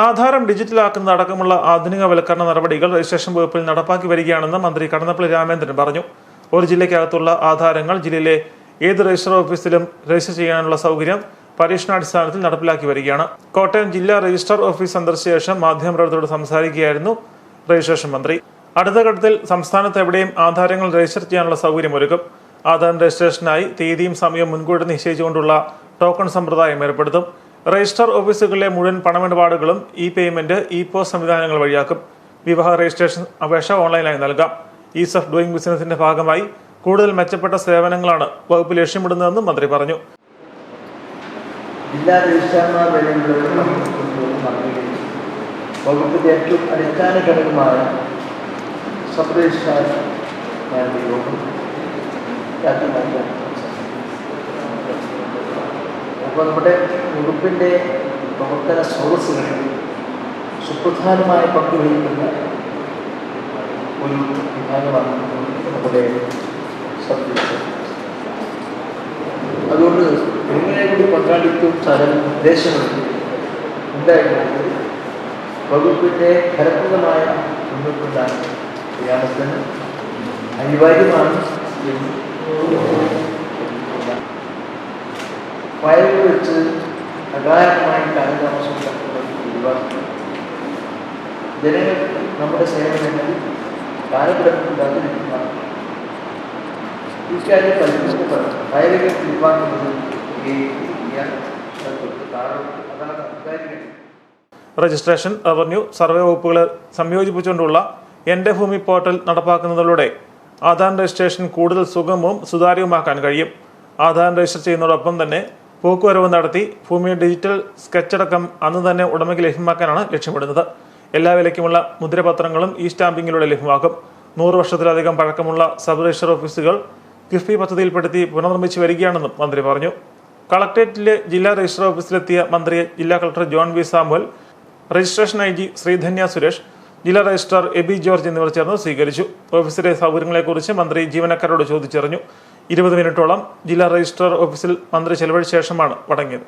ആധാരം ഡിജിറ്റലാക്കുന്ന അടക്കമുള്ള ആധുനികവൽക്കരണ നടപടികൾ രജിസ്ട്രേഷൻ വകുപ്പിൽ നടപ്പാക്കി വരികയാണെന്ന് മന്ത്രി കടന്നപ്പള്ളി രാമേന്ദ്രൻ പറഞ്ഞു. ഒരു ജില്ലയ്ക്കകത്തുള്ള ആധാരങ്ങൾ ജില്ലയിലെ ഏത് രജിസ്റ്റർ ഓഫീസിലും രജിസ്റ്റർ ചെയ്യാനുള്ള സൗകര്യം പരീക്ഷണാടിസ്ഥാനത്തിൽ നടപ്പിലാക്കി വരികയാണ്. കോട്ടയം ജില്ലാ രജിസ്റ്റർ ഓഫീസ് സന്ദർശിച്ച ശേഷം മാധ്യമപ്രവർത്തകരോട് സംസാരിക്കുകയായിരുന്നു രജിസ്ട്രേഷൻ മന്ത്രി. അടുത്ത ഘട്ടത്തിൽ സംസ്ഥാനത്ത് എവിടെയും ആധാരങ്ങൾ രജിസ്റ്റർ ചെയ്യാനുള്ള സൗകര്യമൊരുക്കും ആധാർ രജിസ്ട്രേഷനായി തീയതിയും സമയവും മുൻകൂട്ടി നിശ്ചയിച്ചുകൊണ്ടുള്ള ടോക്കൺ സമ്പ്രദായം ഏർപ്പെടുത്തും. രജിസ്റ്റർ ഓഫീസുകളിലെ മുഴുവൻ പണമിടപാടുകളും ഇ പേയ്മെന്റ് ഇ പോസ് സംവിധാനങ്ങൾ വഴിയാക്കും. വിവാഹ രജിസ്ട്രേഷൻ അപേക്ഷ ഓൺലൈനായി നൽകാം. ഈസ് ഓഫ് ഡൂയിങ് ബിസിനസിന്റെ ഭാഗമായി കൂടുതൽ മെച്ചപ്പെട്ട സേവനങ്ങളാണ് വകുപ്പ് ലക്ഷ്യമിടുന്നതെന്നും മന്ത്രി പറഞ്ഞു. ജില്ലാ അപ്പോൾ നമ്മുടെ വകുപ്പിന്റെ പ്രവർത്തന സ്രോതസ്സുകളിൽ സുപ്രധാനമായ പങ്ക് വഹിക്കുന്ന ഒരു വിഭാഗമാണ് നമ്മുടെ സബ് രജിസ്ട്രാർ അതുകൊണ്ട് എങ്ങനെ കൂടി പങ്കാളിത്തവും സ്ഥലം ഉദ്ദേശങ്ങളും ഉണ്ടായിരുന്നത് വകുപ്പിന്റെ ഫലപ്രദമായ മുന്നോട്ടുണ്ടാകും ഗ്രാമത്തിന് അനിവാര്യമാണ് എന്ന് ഫയലുകൾ വെച്ച് അകാരണമായി കാലതാമസം ഉണ്ടാക്കുന്നത് ജനങ്ങൾക്ക് നമ്മുടെ സേവനങ്ങളിൽ കാലഘട്ടത്തിലുണ്ടാകുന്നതാണ് ഇക്കാര്യം കാരണം അതാണ് അധികാരികൾ രജിസ്ട്രേഷൻ റവന്യൂ സർവേ വകുപ്പുകളെ സംയോജിപ്പിച്ചുകൊണ്ടുള്ള എന്റെ ഭൂമി പോർട്ടൽ നടപ്പാക്കുന്നതിലൂടെ ആധാർ രജിസ്ട്രേഷൻ കൂടുതൽ സുഗമവും സുതാര്യവുമാക്കാൻ കഴിയും. ആധാർ രജിസ്റ്റർ ചെയ്യുന്നതോടൊപ്പം തന്നെ പോക്കുവരവ് നടത്തി ഭൂമിയുടെ ഡിജിറ്റൽ സ്കെച്ചടക്കം അന്ന് തന്നെ ഉടമയ്ക്ക് ലഭ്യമാക്കാനാണ് ലക്ഷ്യമിടുന്നത്. എല്ലാ വിലയ്ക്കുമുള്ള മുദ്രപത്രങ്ങളും ഈ സ്റ്റാമ്പിങ്ങിലൂടെ ലഭ്യമാക്കും. നൂറ് വർഷത്തിലധികം പഴക്കമുള്ള സബ് രജിസ്റ്റർ ഓഫീസുകൾ കിഫ്ബി പദ്ധതിയിൽപ്പെടുത്തി പുനർനിർമ്മിച്ചു വരികയാണെന്നും മന്ത്രി പറഞ്ഞു. കളക്ടറേറ്റിലെ ജില്ലാ രജിസ്റ്റർ ഓഫീസിലെത്തിയ മന്ത്രിയെ ജില്ലാ collector John V Samuel registration I G Sreedhanya Suresh ജില്ലാ രജിസ്ട്രാർ എ ബി ജോർജ് എന്നിവർ ചേർന്ന് സ്വീകരിച്ചു. ഓഫീസിലെ സൗകര്യങ്ങളെക്കുറിച്ച് മന്ത്രി ജീവനക്കാരോട് ചോദിച്ചറിഞ്ഞു. ഇരുപത് മിനിറ്റോളം ജില്ലാ രജിസ്ട്രാർ ഓഫീസിൽ മന്ത്രി ചെലവഴിച്ച ശേഷമാണ് മടങ്ങിയത്